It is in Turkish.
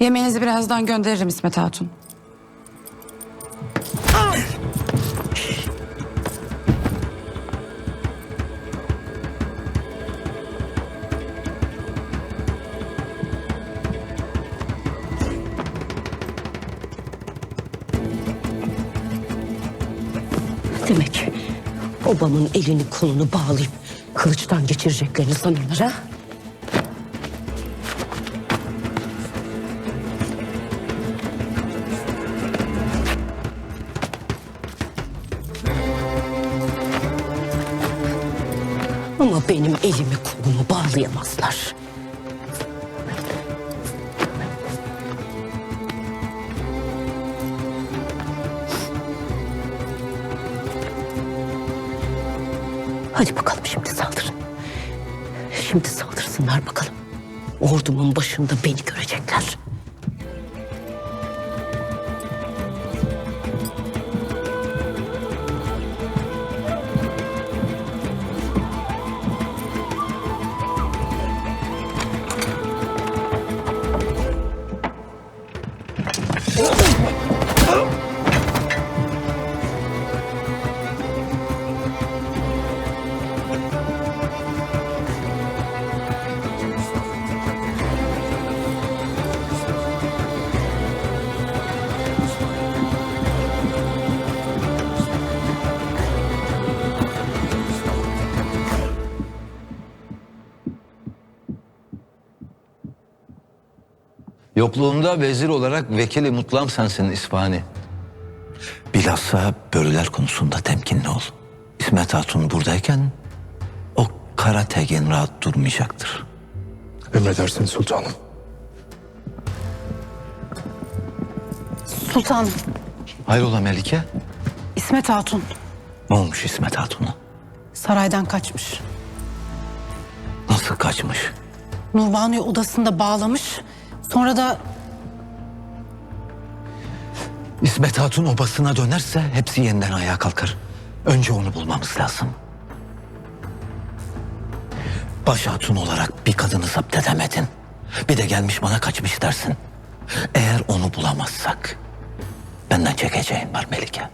Yemeğinizi birazdan gönderirim İsmet Hatun. Demek obamın elini kolunu bağlayıp kılıçtan geçireceklerini sanıyorlar ha? Ama benim elimi kolumu bağlayamazlar. Hadi bakalım şimdi saldırın. Şimdi saldırsınlar bakalım. Ordumun başında beni görecekler. Yokluğumda vezir olarak vekili mutlam sensin İsfahani. Bilhassa börüler konusunda temkinli ol. İsmet Hatun buradayken o kara tegin rahat durmayacaktır. Emredersiniz sultanım. Sultanım, Hayrola Melike? İsmet Hatun Ne olmuş İsmet Hatun'a? saraydan kaçmış. Nasıl kaçmış? Nurbanu'yu odasında bağlamış. Sonra da İsmet Hatun obasına dönerse hepsi yeniden ayağa kalkar. Önce onu bulmamız lazım. Baş hatun olarak bir kadını zapt edemedin. Bir de gelmiş bana kaçmış dersin. Eğer onu bulamazsak benden çekeceğin var Melike.